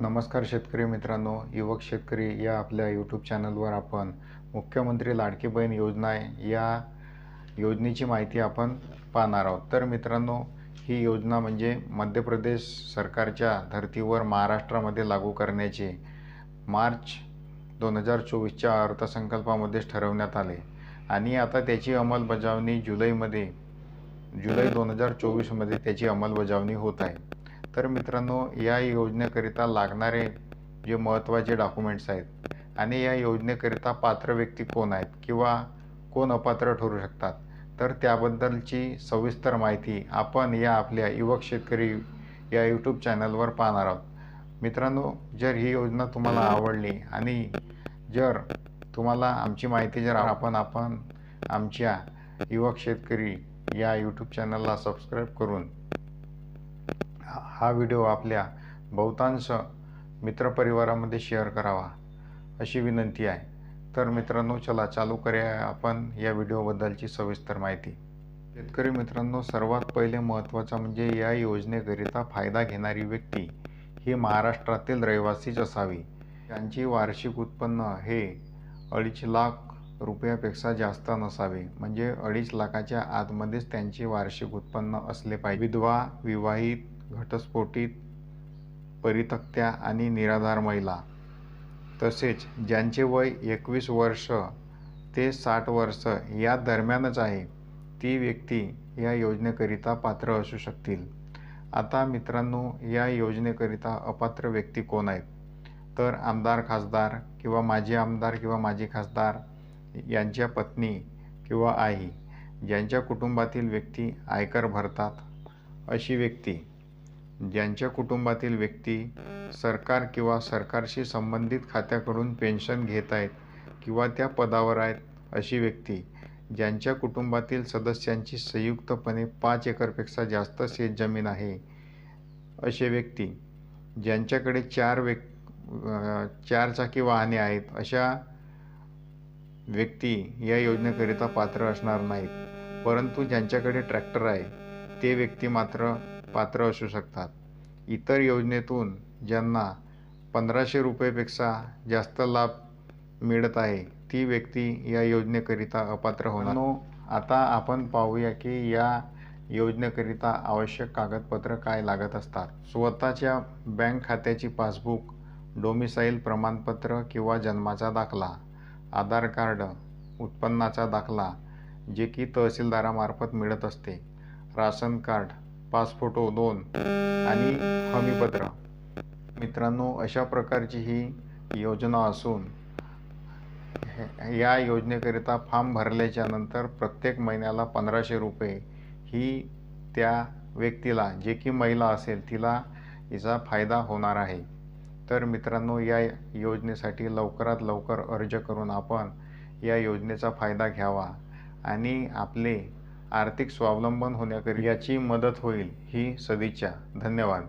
नमस्कार शेतकरी मित्रांनो युवक शेतकरी या आपल्या यूट्यूब चॅनलवर आपण मुख्यमंत्री लाडकी बहीण योजना या योजनेची माहिती आपण पाहणार आहोत. तर मित्रांनो ही योजना म्हणजे मध्य प्रदेश सरकारच्या धर्तीवर महाराष्ट्रामध्ये लागू करण्याचे मार्च दोन हजार चोवीसच्या अर्थसंकल्पामध्येच ठरवण्यात आले. आणि आता त्याची अंमलबजावणी जुलैमध्ये जुलै दोन हजार चोवीसमध्ये त्याची अंमलबजावणी होत आहे. तर मित्रांनो या योजनेकरिता लागणारे जे महत्त्वाचे डॉक्युमेंट्स आहेत आणि या योजनेकरिता पात्र व्यक्ती कोण आहेत किंवा कोण अपात्र ठरू शकतात तर त्याबद्दलची सविस्तर माहिती आपण या आपल्या युवक शेतकरी या यूट्यूब चॅनलवर पाहणार आहोत. मित्रांनो जर ही योजना तुम्हाला आवडली आणि जर तुम्हाला आमची माहिती जर आपण आपण आमच्या युवक शेतकरी या यूट्यूब चॅनलला सबस्क्राईब करून हा हा व्हिडिओ आपल्या बहुतांश मित्रपरिवारामध्ये शेअर करावा अशी विनंती आहे. तर मित्रांनो चला चालू करूया आपण या व्हिडिओबद्दलची सविस्तर माहिती. शेतकरी मित्रांनो सर्वात पहिले महत्त्वाचा म्हणजे या योजनेकरिता फायदा घेणारी व्यक्ती ही महाराष्ट्रातील रहिवासीच असावी. त्यांची वार्षिक उत्पन्न हे अडीच लाख रुपयापेक्षा जास्त नसावे. म्हणजे अडीच लाखाच्या आतमध्येच त्यांचे वार्षिक उत्पन्न असले पाहिजे. विधवा विवाहित घटस्फोटित परितक्त्या आणि निराधार महिला. तसेच ज्यांचे वय एकवीस वर्ष ते साठ वर्ष या दरम्यानच आहे ती व्यक्ती या योजनेकरिता पात्र असू शकतील. आता मित्रांनो या योजनेकरिता अपात्र व्यक्ती कोण आहेत? तर आमदार खासदार किंवा माजी आमदार किंवा माजी खासदार यांच्या पत्नी किंवा आई ज्यांच्या कुटुंबातील व्यक्ती आयकर भरतात अशी व्यक्ती ज्यांच्या कुटुंबातील व्यक्ती सरकार किंवा सरकारशी संबंधित खात्याकडून पेन्शन घेत आहेत किंवा त्या पदावर आहेत अशी व्यक्ती ज्यांच्या कुटुंबातील सदस्यांची संयुक्तपणे पाच एकरपेक्षा जास्त शेतजमीन आहे असे व्यक्ती ज्यांच्याकडे चार व्यक् चारचाकी वाहने आहेत अशा व्यक्ती या योजनेकरिता पात्र असणार नाहीत. परंतु ज्यांच्याकडे ट्रॅक्टर आहे ते व्यक्ती मात्र पात्र असू शकतात. इतर योजनेतून ज्यांना पंधराशे रुपयेपेक्षा जास्त लाभ मिळत आहे ती व्यक्ती या योजनेकरिता अपात्र होणार. आता आपण पाहूया की या योजनेकरिता आवश्यक कागदपत्र काय लागत असतात. स्वतःच्या बँक खात्याची पासबुक डोमिसाईल प्रमाणपत्र किंवा जन्माचा दाखला आधार कार्ड उत्पन्नाचा दाखला जे की तहसीलदारामार्फत मिळत असते राशन कार्ड पाच फोटो दोन आणि हमीपत्र. मित्रांनो अशा प्रकारची ही योजना असून या योजनेकरिता फॉर्म भरल्याच्या नंतर प्रत्येक महिन्याला पंधराशे रुपये ही त्या व्यक्तीला जे की महिला असेल तिला हिचा फायदा होणार आहे. तर मित्रांनो या योजनेसाठी लवकरात लवकर अर्ज करून आपण या योजनेचा फायदा घ्यावा आणि आपले आर्थिक स्वावलंबन होण्याकरिता याची मदत होईल ही सदिच्छा. धन्यवाद.